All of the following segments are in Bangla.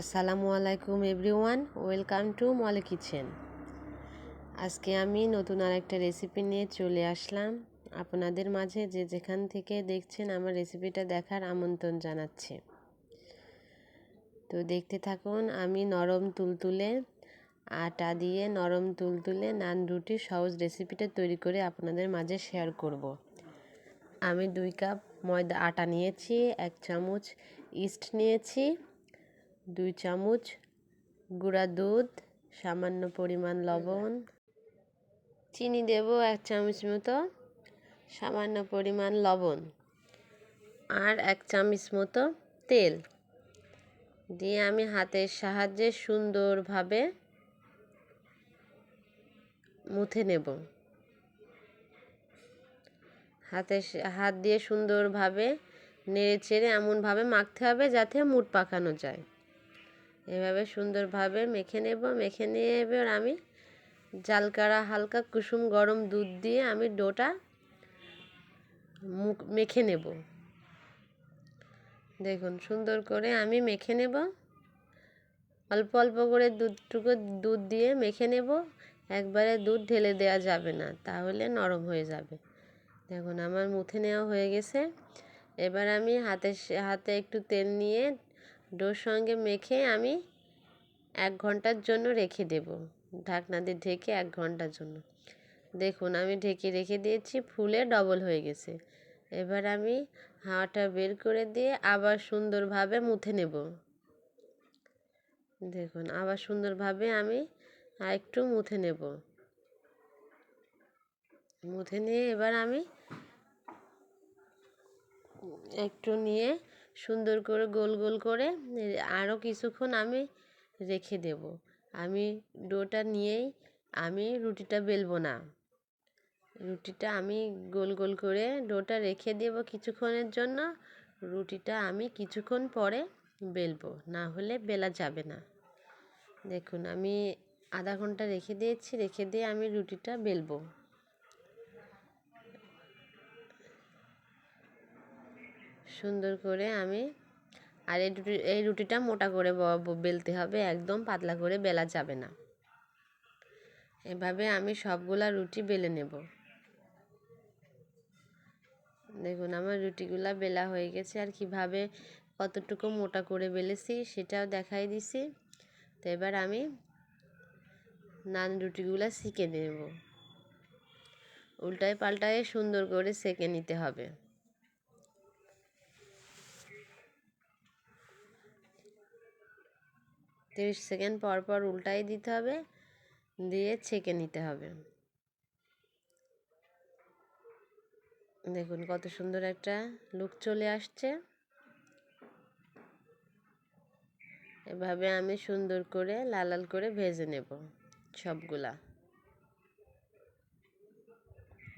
আসসালামু আলাইকুম এভরিওয়ান, ওয়েলকাম টু মলে কিচেন। আজকে আমি নতুন আর একটা রেসিপি নিয়ে চলে আসলাম। আপনাদের মাঝে যে যেখান থেকে দেখছেন আমার রেসিপিটা দেখার আমন্ত্রণ জানাচ্ছে। তো দেখতে থাকুন, আমি নরম তুলতুলে আটা দিয়ে নরম তুলতুলে নান রুটির সহজ রেসিপিটা তৈরি করে আপনাদের মাঝে শেয়ার করব। আমি দুই কাপ ময়দা আটা নিয়েছি, এক চামচ ইস্ট নিয়েছি দুই চামচ গুঁড়া দুধ, সামান্য পরিমাণ লবণ। চিনি দেব এক চামচ মতো, সামান্য পরিমাণ লবণ আর এক চামচ মতো তেল। দিয়ে আমি হাতের সাহায্যে সুন্দরভাবে মুথে নেব। হাতে হাত দিয়ে সুন্দরভাবে নেড়ে চেড়ে এমনভাবে মাখতে হবে যাতে মুট পাকানো যায়। এভাবে সুন্দরভাবে মেখে নেব, মেখে নিয়ে এবার আমি জাল কাড়া হালকা কুসুম গরম দুধ দিয়ে আমি ডোটা মুখ, মেখে নেব। দেখুন সুন্দর করে আমি মেখে নেব। অল্প অল্প করে দুধটুকু দুধ দিয়ে মেখে নেব। একবারে দুধ ঢেলে দেওয়া যাবে না, তাহলে নরম হয়ে যাবে। দেখুন আমার মুথে নেওয়া হয়ে গেছে। এবার আমি হাতে হাতে একটু তেল নিয়ে ডোর সঙ্গে মেখে আমি এক ঘণ্টার জন্য রেখে দেব। ঢাকনা দিয়ে ঢেকে এক ঘণ্টার জন্য। দেখুন, আমি ঢেকে রেখে দিয়েছি, ফুলে ডবল হয়ে গেছে। এবার আমি হাওয়াটা বের করে দিয়ে আবার সুন্দরভাবে মুথে নেব। দেখুন, আবার সুন্দরভাবে আমি একটু মুথে নেব। মুথে নিয়ে এবার আমি একটু নিয়ে সুন্দর করে গোল গোল করে আরও কিছুক্ষণ আমি রেখে দেব। আমি ডোটা নিয়েই আমি রুটিটা বেলবো না। রুটিটা আমি গোল গোল করে ডোটা রেখে দেব কিছুক্ষণের জন্য। রুটিটা আমি কিছুক্ষণ পরে বেলবো, না হলে বেলা যাবে না। দেখুন, আমি আধা ঘণ্টা রেখে দিয়েছি, রেখে দিয়ে আমি রুটিটা বেলবো। সুন্দর করে আমি আর এই রুটি এই রুটিটা মোটা করে বেলতে হবে, একদম পাতলা করে বেলা যাবে না। এভাবে আমি সবগুলা রুটি বেলে নেব। দেখুন, আমার রুটিগুলা বেলা হয়ে গেছে, আর কীভাবে কতটুকু মোটা করে বেলেছি সেটাও দেখাই দিছি। তো এবার আমি নান রুটিগুলো শিখে নেব। উল্টায় পাল্টায় সুন্দর করে সেকে নিতে হবে। তিরিশ সেকেন্ড পর পর উল্টাই দিতে হবে, দিয়ে ছেঁকে নিতে হবে। দেখুন কত সুন্দর একটা লুক চলে আসছে। এভাবে আমি সুন্দর করে লাল লাল করে ভেজে নেব সবগুলা।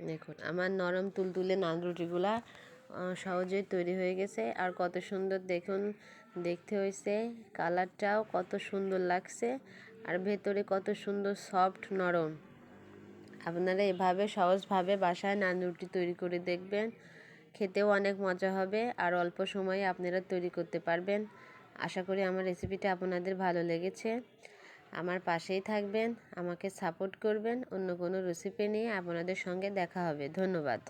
দেখুন আমার নরম তুলতুলে নান রুটিগুলা সহজেই তৈরি হয়ে গেছে। আর কত সুন্দর দেখুন, দেখতে হয়েছে। কালারটাও কত সুন্দর লাগছে। আর ভেতরে কত সুন্দর সফট নরম। আপনারা এভাবে সহজভাবে বাসায় নান রুটি তৈরি করে দেখবেন। খেতেও অনেক মজা হবে আর অল্প সময়ে আপনারা তৈরি করতে পারবেন। আশা করি আমার রেসিপিটা আপনাদের ভালো লেগেছে। আমার পাশেই থাকবেন, আমাকে সাপোর্ট করবেন। অন্য কোনো রেসিপি নিয়ে আপনাদের সঙ্গে দেখা হবে। ধন্যবাদ।